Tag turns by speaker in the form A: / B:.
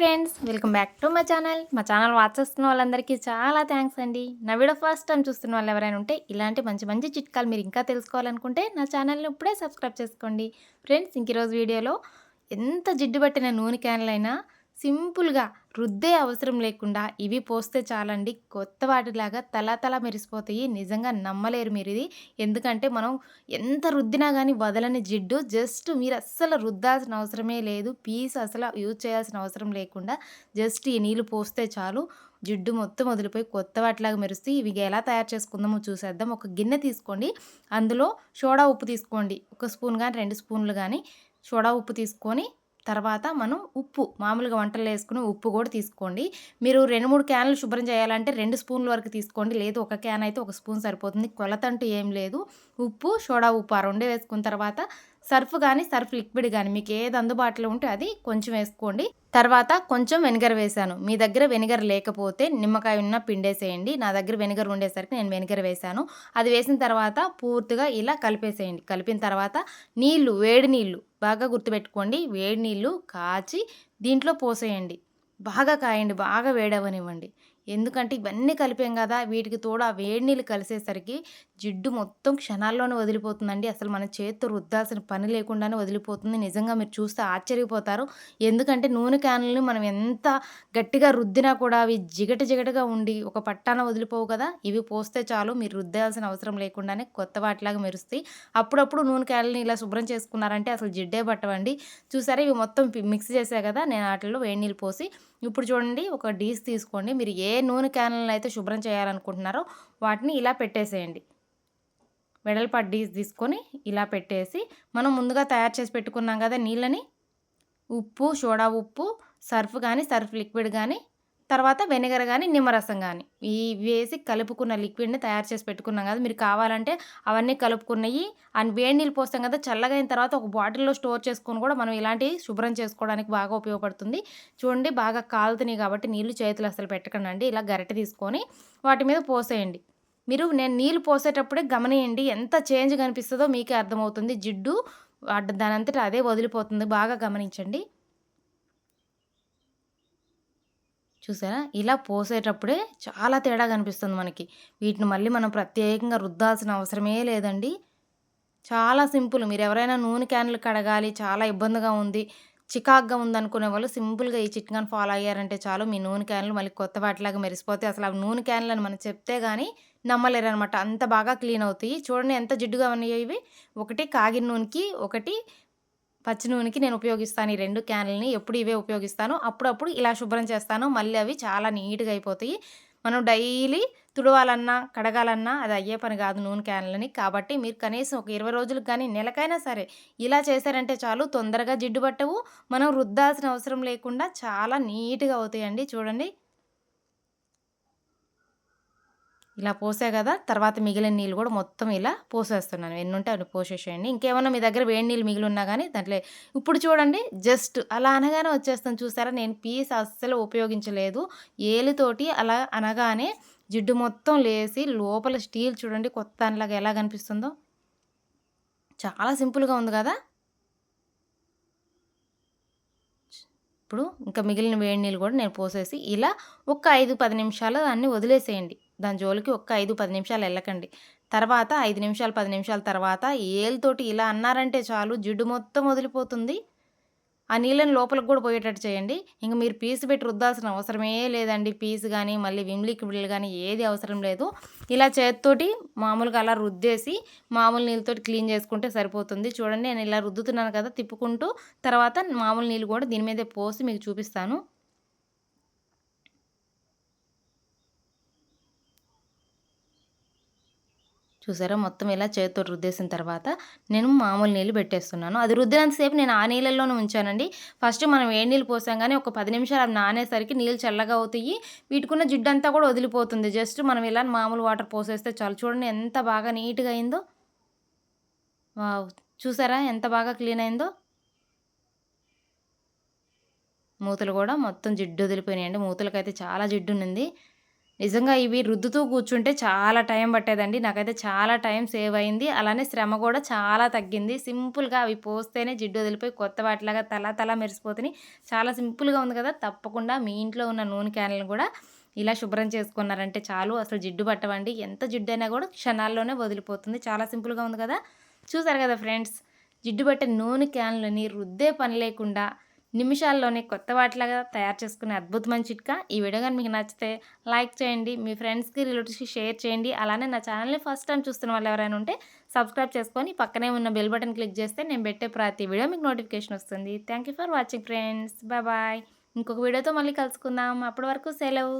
A: Friends welcome back to my channel మా channel watch చేస్తున్న వాళ్ళందరికీ చాలా థ్యాంక్స్ అండి. నా వీడియో ఫస్ట్ టైం చూస్తున్న వాళ్ళు ఎవరైనా ఉంటే ఇలాంటి మంచి మంచి చిట్కాలు మీరు ఇంకా తెలుసుకోవాలనుకుంటే నా ఛానల్ని ఇప్పుడే సబ్స్క్రైబ్ చేసుకోండి. ఫ్రెండ్స్ ఇంక ఈరోజు వీడియోలో ఎంత జిడ్డు పట్టిన నూనె క్యాన్లైనా సింపుల్గా రుద్దే అవసరం లేకుండా ఇవి పోస్తే చాలండి. కొత్త వాటిలాగా తలా తలా మెరిసిపోతాయి. నిజంగా నమ్మలేరు మీరు ఇది. ఎందుకంటే మనం ఎంత రుద్దినా కానీ వదలని జిడ్డు జస్ట్ మీరు అస్సలు రుద్దాల్సిన అవసరమే లేదు. పీస్ అసలు యూజ్ చేయాల్సిన అవసరం లేకుండా జస్ట్ ఈ నీళ్ళు పోస్తే చాలు. జిడ్డు మొత్తం వదిలిపోయి కొత్త వాటిలాగా మెరుస్తూ ఇవి ఎలా తయారు చేసుకుందామో చూసేద్దాం. ఒక గిన్నె తీసుకోండి. అందులో సోడా ఉప్పు తీసుకోండి. ఒక స్పూన్ కానీ రెండు స్పూన్లు కానీ సోడా ఉప్పు తీసుకొని తర్వాత మనం ఉప్పు మామూలుగా వంటలు వేసుకుని ఉప్పు కూడా తీసుకోండి. మీరు రెండు మూడు క్యాన్లు శుభ్రం చేయాలంటే రెండు స్పూన్ల వరకు తీసుకోండి. లేదు ఒక క్యాన్ అయితే ఒక స్పూన్ సరిపోతుంది. కొలత అంటూ ఏం లేదు. ఉప్పు సోడా ఉప్పు ఆ రెండే వేసుకున్న తర్వాత సర్ఫ్ కానీ సర్ఫ్ లిక్విడ్ కానీ మీకు ఏది అందుబాటులో ఉంటే అది కొంచెం వేసుకోండి. తర్వాత కొంచెం వెనిగర్ వేశాను. మీ దగ్గర వెనిగర్ లేకపోతే నిమ్మకాయ ఉన్న పిండేసేయండి. నా దగ్గర వెనిగర్ ఉండేసరికి నేను వెనిగర్ వేశాను. అది వేసిన తర్వాత పూర్తిగా ఇలా కలిపేసేయండి. కలిపిన తర్వాత నీళ్ళు వేడి నీళ్ళు బాగా గుర్తుపెట్టుకోండి. వేడి నీళ్ళు కాచి దీంట్లో పోసేయండి. బాగా కాయండి. బాగా వేడవనివ్వండి ఎందుకంటే ఇవన్నీ కలిపాం కదా వీటికి తోడు ఆ వేడి నీళ్ళు కలిసేసరికి జిడ్డు మొత్తం క్షణాల్లోనే వదిలిపోతుందండి. అసలు మన చేతితో రుద్దాల్సిన పని లేకుండానే వదిలిపోతుంది. నిజంగా మీరు చూస్తే ఆశ్చర్యపోతారు. ఎందుకంటే నూనె క్యాన్లని మనం ఎంత గట్టిగా రుద్దినా కూడా అవి జిగట జిగటగా ఉండి ఒక పట్టాన వదిలిపోవు కదా. ఇవి పోస్తే చాలు మీరు రుద్దాల్సిన అవసరం లేకుండానే కొత్త వాటిలాగా మెరుస్తాయి. అప్పుడప్పుడు నూనె క్యాన్లని ఇలా శుభ్రం చేసుకున్నారంటే అసలు జిడ్డే పట్టవండి. చూసారా ఇవి మొత్తం మిక్స్ చేసా కదా నేను వాటిలో వేడి నీళ్ళు పోసి ఇప్పుడు చూడండి ఒక డీస్ తీసుకోండి. మీరు ఏ నూనె క్యాన్లను అయితే శుభ్రం చేయాలనుకుంటున్నారో వాటిని ఇలా పెట్టేసేయండి. వెడల్పాటి డీస్ తీసుకొని ఇలా పెట్టేసి మనం ముందుగా తయారు చేసి పెట్టుకున్నాం కదా నీళ్ళని? ఉప్పు సోడా ఉప్పు సర్ఫ్ కానీ సర్ఫ్ లిక్విడ్ కానీ తర్వాత వెనిగర్ కానీ నిమ్మరసం కానీ ఈ వేసి కలుపుకున్న లిక్విడ్ని తయారు చేసి పెట్టుకున్నాం కదా మీరు కావాలంటే అవన్నీ కలుపుకున్నవి అండ్ వేడి నీళ్ళు పోస్తాం కదా చల్లగా అయిన తర్వాత ఒక బాటిల్లో స్టోర్ చేసుకొని కూడా మనం ఇలాంటివి శుభ్రం చేసుకోవడానికి బాగా ఉపయోగపడుతుంది. చూడండి బాగా కాలుతున్నాయి కాబట్టి నీళ్ళు చేతులు అసలు పెట్టకండి ఇలా గరిటె తీసుకొని వాటి మీద పోసేయండి. మీరు నేను నీళ్ళు పోసేటప్పుడే గమనియండి ఎంత చేంజ్ కనిపిస్తుందో మీకే అర్థమవుతుంది. జిడ్డు దానంతటా అదే వదిలిపోతుంది. బాగా గమనించండి. చూసారా? ఇలా పోసేటప్పుడే చాలా తేడా కనిపిస్తుంది మనకి. వీటిని మళ్ళీ మనం ప్రత్యేకంగా రుద్దాల్సిన అవసరమే లేదండి. చాలా సింపుల్. మీరు ఎవరైనా నూనె క్యాన్లు కడగాలి చాలా ఇబ్బందిగా ఉంది చికాగ్గా ఉందనుకునే వాళ్ళు సింపుల్గా ఈ చిట్కాను ఫాలో అయ్యారంటే చాలు. మీ నూనె క్యాన్లు మళ్ళీ కొత్త వాటిలాగా మెరిసిపోతాయి అసలు ఆ నూనె క్యాన్లు అని మనం చెప్తే కానీ నమ్మలేరు అనమాట అంత బాగా క్లీన్ అవుతాయి. చూడండి ఎంత జిడ్డుగా ఉన్నాయో ఇవి. ఒకటి కాగిన నూనెకి ఒకటి పచ్చి నూనెకి నేను ఉపయోగిస్తాను ఈ రెండు క్యాన్లని. ఎప్పుడు ఇవే ఉపయోగిస్తాను. అప్పుడప్పుడు ఇలా శుభ్రం చేస్తాను. మళ్ళీ అవి చాలా నీట్గా అయిపోతాయి. మనం డైలీ తుడవాలన్నా కడగాలన్నా అది అయ్యే పని కాదు నూనె క్యాన్లని. కాబట్టి మీరు కనీసం ఒక ఇరవై రోజులకు కానీ నెలకైనా సరే ఇలా చేశారంటే చాలు. తొందరగా జిడ్డు పట్టవు. మనం రుద్దాల్సిన అవసరం లేకుండా చాలా నీట్గా అవుతాయండి. చూడండి. ఇలా పోసే కదా తర్వాత మిగిలిన నీళ్ళు కూడా మొత్తం ఇలా పోసేస్తున్నాను. ఎన్ని ఉంటే అవి పోసేసేయండి. ఇంకేమన్నా మీ దగ్గర వేడి నీళ్ళు మిగిలి ఉన్నా కానీ దాంట్లో ఇప్పుడు చూడండి జస్ట్ అలా అనగానే వచ్చేస్తాను చూసారా? నేను పీస్ అస్సలు ఉపయోగించలేదు. ఏలితోటి అలా అనగానే జిడ్డు మొత్తం లేసి లోపల స్టీల్ చూడండి కొత్త దానిలాగా ఎలా కనిపిస్తుందో. చాలా సింపుల్గా ఉంది కదా? ఇప్పుడు ఇంకా మిగిలిన వేడి నీళ్ళు కూడా నేను పోసేసి ఇలా ఒక ఐదు పది నిమిషాలు దాన్ని వదిలేసేయండి. దాని జోలికి ఒక్క ఐదు పది నిమిషాలు వెళ్ళకండి. తర్వాత ఐదు నిమిషాలు పది నిమిషాల తర్వాత ఏళ్ళతోటి ఇలా అన్నారంటే చాలు జిడ్డు మొత్తం వదిలిపోతుంది. ఆ నీళ్ళని లోపలికి కూడా పోయేటట్టు చేయండి. ఇంకా మీరు పీసు పెట్టి రుద్దాల్సిన అవసరమే లేదండి. పీసు కానీ మళ్ళీ విమ్ లిక్విడ్లు కానీ ఏది అవసరం లేదు. ఇలా చేతితోటి మామూలుగా అలా రుద్దేసి మామూలు నీళ్ళతోటి క్లీన్ చేసుకుంటే సరిపోతుంది. చూడండి నేను ఇలా రుద్దుతున్నాను కదా తిప్పుకుంటూ తర్వాత మామూలు నీళ్ళు కూడా దీని మీదే పోసి మీకు చూపిస్తాను. చూసారా? మొత్తం ఇలా చేతితో రుద్దేసిన తర్వాత నేను మామూలు నీళ్ళు పెట్టేస్తున్నాను. అది రుద్దినంతసేపు నేను ఆ నీళ్ళల్లోనే ఉంచానండి. ఫస్ట్ మనం ఏ నీళ్ళు పోసాం కానీ ఒక పది నిమిషాలు అవి నానేసరికి నీళ్ళు చల్లగా అవుతాయి. వీటికున్న జిడ్డంతా కూడా వదిలిపోతుంది. జస్ట్ మనం ఇలా మామూలు వాటర్ పోసేస్తే చాలు. చూడండి ఎంత బాగా నీట్గా అయిందో. చూసారా? ఎంత బాగా క్లీన్ అయిందో. మూతలు కూడా మొత్తం జిడ్డు వదిలిపోయినాయండి. మూతలకైతే చాలా జిడ్డు ఉంది నిజంగా ఇవి రుద్దుతూ కూర్చుంటే చాలా టైం పట్టేదండి. నాకైతే చాలా టైం సేవ్ అయింది. అలానే శ్రమ కూడా చాలా తగ్గింది. సింపుల్గా అవి పోస్తేనే జిడ్డు వదిలిపోయి కొత్త వాటిలాగా తల తల మెరిసిపోతున్నాయి. చాలా సింపుల్గా ఉంది కదా! తప్పకుండా మీ ఇంట్లో ఉన్న నూనె క్యాన్లను కూడా ఇలా శుభ్రం చేసుకున్నారంటే చాలు. అసలు జిడ్డు పట్టవండి. ఎంత జిడ్డు అయినా కూడా క్షణాల్లోనే వదిలిపోతుంది. చాలా సింపుల్గా ఉంది కదా! చూసారు కదా ఫ్రెండ్స్! జిడ్డు పట్టే నూనె క్యాన్లని రుద్దే పని లేకుండా నిమిషాల్లోనే కొత్త వాటిలాగా తయారు చేసుకునే అద్భుతమైన చిట్కా. ఈ వీడియో కానీ మీకు నచ్చితే లైక్ చేయండి మీ ఫ్రెండ్స్కి రిలేటివ్స్కి షేర్ చేయండి. అలానే నా ఛానల్ని ఫస్ట్ టైం చూస్తున్న వాళ్ళు ఎవరైనా ఉంటే సబ్స్క్రైబ్ చేసుకొని పక్కనే ఉన్న బెల్ బటన్ క్లిక్ చేస్తే నేను పెట్టే ప్రతి వీడియో మీకు నోటిఫికేషన్ వస్తుంది. Thank you for watching friends. Bye bye. ఇంకొక వీడియోతో మళ్ళీ కలుసుకుందాం. అప్పటి వరకు సెలవు.